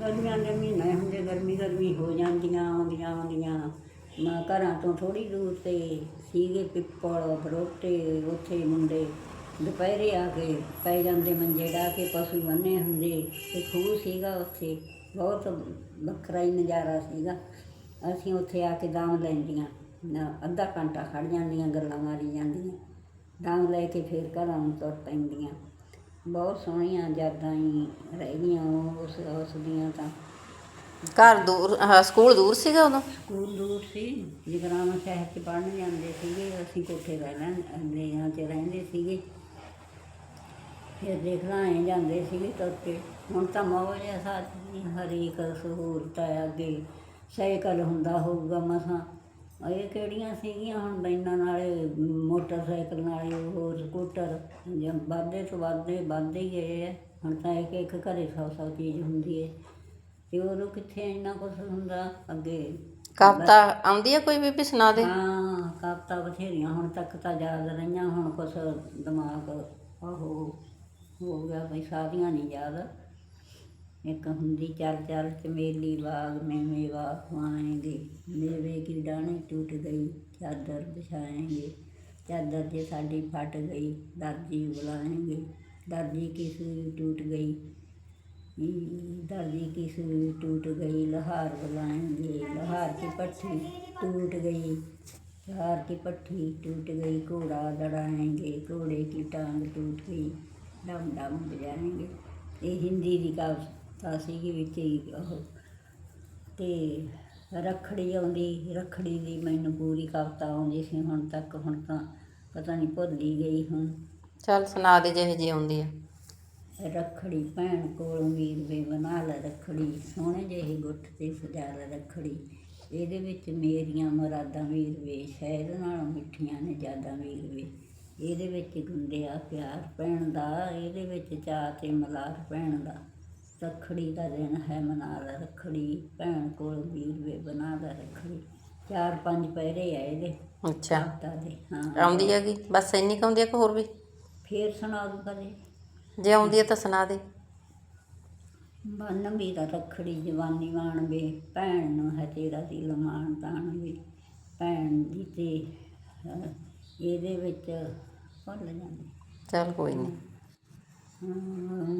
ਗਰਮੀਆਂ ਦੇ ਮਹੀਨੇ ਹੁੰਦੇ, ਗਰਮੀ ਗਰਮੀ ਹੋ ਜਾਂਦੀਆਂ, ਆਉਂਦੀਆਂ ਆਉਂਦੀਆਂ। ਮੈਂ ਘਰਾਂ ਤੋਂ ਥੋੜੀ ਦੂਰ ਤੇ ਸੀਗੇ ਪਿੱਪਲ ਬਰੋਟੇ ਉੱਥੇ ਮੁੰਡੇ ਦੁਪਹਿਰੇ ਆ ਕੇ ਪੈ ਜਾਂਦੇ ਮੰਜੇ ਢਾ ਕੇ, ਪਸ਼ੂ ਬੰਨੇ ਹੁੰਦੇ। ਤੇ ਖੂਹ ਸੀਗਾ ਉੱਥੇ, ਬਹੁਤ ਵੱਖਰਾ ਹੀ ਨਜ਼ਾਰਾ ਸੀਗਾ। ਅਸੀਂ ਉੱਥੇ ਆ ਕੇ ਦਾਮ ਲੈਂਦੀਆਂ ਨਾ, ਅੱਧਾ ਘੰਟਾ ਖੜ ਜਾਂਦੀਆਂ, ਗੱਲਾਂ ਮਾਰੀ ਜਾਂਦੀਆਂ। ਦਾਮ ਲੈ ਕੇ ਫਿਰ ਘਰਾਂ ਨੂੰ ਤੁਰ ਪੈਂਦੀਆਂ। ਬਹੁਤ ਸੋਹਣੀਆਂ ਯਾਦਾਂ ਹੀ ਰਹਿ ਗਈਆਂ ਉਹ ਉਸ ਉਸ ਦੀਆਂ ਤਾਂ। ਘਰ ਦੂਰ ਆਹ ਸਕੂਲ ਦੂਰ ਸੀਗਾ ਉਦੋਂ? ਸਕੂਲ ਦੂਰ ਸੀ। ਜਗਰਾਵਾਂ ਸ਼ਹਿਰ 'ਚ ਪੜ੍ਹਨ ਜਾਂਦੇ ਸੀਗੇ ਅਸੀਂ ਕੋਠੇ ਰਹਿ ਲੈਂਦੇ ਹਾਂ 'ਚ ਰਹਿੰਦੇ ਸੀਗੇ। ਫਿਰ ਦੇਖਣਾ ਆਏ ਜਾਂਦੇ ਸੀਗੇ ਤੁਰਕੇ ਹੁਣ ਤਾਂ ਮੌਜ ਹੈ ਸਾਡੀ ਹਰੇਕ ਸਹੂਲਤ ਹੈ ਅੱਗੇ ਸਾਈਕਲ ਹੁੰਦਾ ਹੋਊਗਾ ਮਸਾਂ। ਇਹ ਕਿਹੜੀਆਂ ਸੀਗੀਆਂ ਹੁਣ ਬੈਨਾਂ ਨਾਲੇ ਮੋਟਰਸਾਈਕਲ ਨਾਲੇ ਹੋਰ ਸਕੂਟਰ ਜਾਂ ਵੱਧਦੇ ਤੋਂ ਵੱਧਦੇ ਵੱਧਦੇ ਹੀ ਗਏ ਹੈ ਹੁਣ ਤਾਂ ਇੱਕ ਇੱਕ ਘਰੇ ਸੌ ਸੌ ਚੀਜ਼ ਹੁੰਦੀ ਹੈ ਤੇ ਉਦੋਂ ਕਿੱਥੇ ਇੰਨਾ ਕੁਝ ਹੁੰਦਾ ਅੱਗੇ? ਕਵਿਤਾ ਆਉਂਦੀ ਆ ਕੋਈ ਬੀਬੀ ਸੁਣਾ ਦੇ? ਹਾਂ ਕਾਪਤਾ ਬਥੇਰੀਆਂ ਹੁਣ ਤੱਕ ਤਾਂ ਯਾਦ ਰਹੀਆਂ ਹੁਣ ਕੁਛ ਦਿਮਾਗ ਉਹ ਹੋ ਗਿਆ ਬਈ ਸਾਰੀਆਂ ਨਹੀਂ ਯਾਦ। एक हुंदी चल चल चमेली बाग में मेवा खुआएँगे। मेवे की डाणी टूट गई, चादर बिछाएँगे। चादर जे साड़ी फट गई दर्जी बुलाएँगे। दर्जी की सुई टूट गई दर्जी की सुई टूट गई, लहार बुलाएँगे। लहार की पट्टी टूट गई, लहार की पट्टी टूट गई, घोड़ा दड़ाएँगे, घोड़े की टांग टूट गई। डम डम बजाएँगे। ये हिंदी की काव्य ਕਵਿਤਾ ਸੀਗੀ ਵਿੱਚ ਹੀ ਉਹ ਤੇ ਰੱਖੜੀ ਆਉਂਦੀ ਰੱਖੜੀ ਦੀ ਮੈਨੂੰ ਪੂਰੀ ਕਵਿਤਾ ਆਉਂਦੀ ਸੀ ਹੁਣ ਤੱਕ ਹੁਣ ਤਾਂ ਪਤਾ ਨਹੀਂ ਭੁੱਲ ਹੀ ਗਈ ਹੁਣ। ਚੱਲ ਸੁਣਾ ਦੇ ਜਿਹੇ ਜੀ ਆਉਂਦੀ ਆ। ਰੱਖੜੀ ਭੈਣ ਕੋਲੋਂ ਵੀਰ ਵੇ ਬਣਾ ਲੈ ਰੱਖੜੀ ਸੋਹਣੇ ਜਿਹੇ ਗੁੱਟ ਤੇ ਸਜਾ ਲੈ ਰੱਖੜੀ। ਇਹਦੇ ਵਿੱਚ ਮੇਰੀਆਂ ਮੁਰਾਦਾਂ ਵੀਰ ਵੇ ਸ਼ਹਿਦ ਨਾਲੋਂ ਮਿੱਠੀਆਂ ਨੇ ਜ਼ਿਆਦਾ ਵੀਰ ਵੇ। ਇਹਦੇ ਵਿੱਚ ਗੁੰਦਿਆ ਪਿਆਰ ਭੈਣ ਦਾ ਇਹਦੇ ਵਿੱਚ ਚਾਅ ਤੇ ਮਲਾਰ ਭੈਣ ਦਾ। ਰੱਖੜੀ ਦਾ ਦਿਨ ਹੈ ਮਨਾ ਲੈ ਰੱਖੜੀ ਭੈਣ ਕੋਲ ਵੀਰ ਵੇ ਬਣਾ ਲੈ ਰੱਖੜੀ। ਚਾਰ ਪੰਜ ਪਹਿਰੇ ਆ ਇਹਦੇ ਅੱਛਾ। ਕਵਿਤਾ ਦੇ ਹਾਂ। ਆਉਂਦੀ ਹੈਗੀ ਬਸ ਇੰਨੀ ਕੁ ਆਉਂਦੀ ਕਿ ਹੋਰ ਵੀ? ਫੇਰ ਸੁਣਾ ਦੂ ਕਦੇ ਜੇ ਆਉਂਦੀ ਆ ਤਾਂ ਸੁਣਾ ਦੇ। ਬੰਨ ਮੇਰਾ ਰੱਖੜੀ ਜਵਾਨੀ ਮਾਣ ਵੇ ਭੈਣ ਨੂੰ ਹੈ ਤੇਰਾ ਦਿਲ ਮਾਣ ਤਾਣ ਵੇ। ਭੈਣ ਦੀ ਤੇ ਅਹ, ਇਹਦੇ ਵਿੱਚ ਭੁੱਲ ਜਾਂਦੀ। ਚੱਲ ਕੋਈ ਨਹੀਂ ਹਾਂ।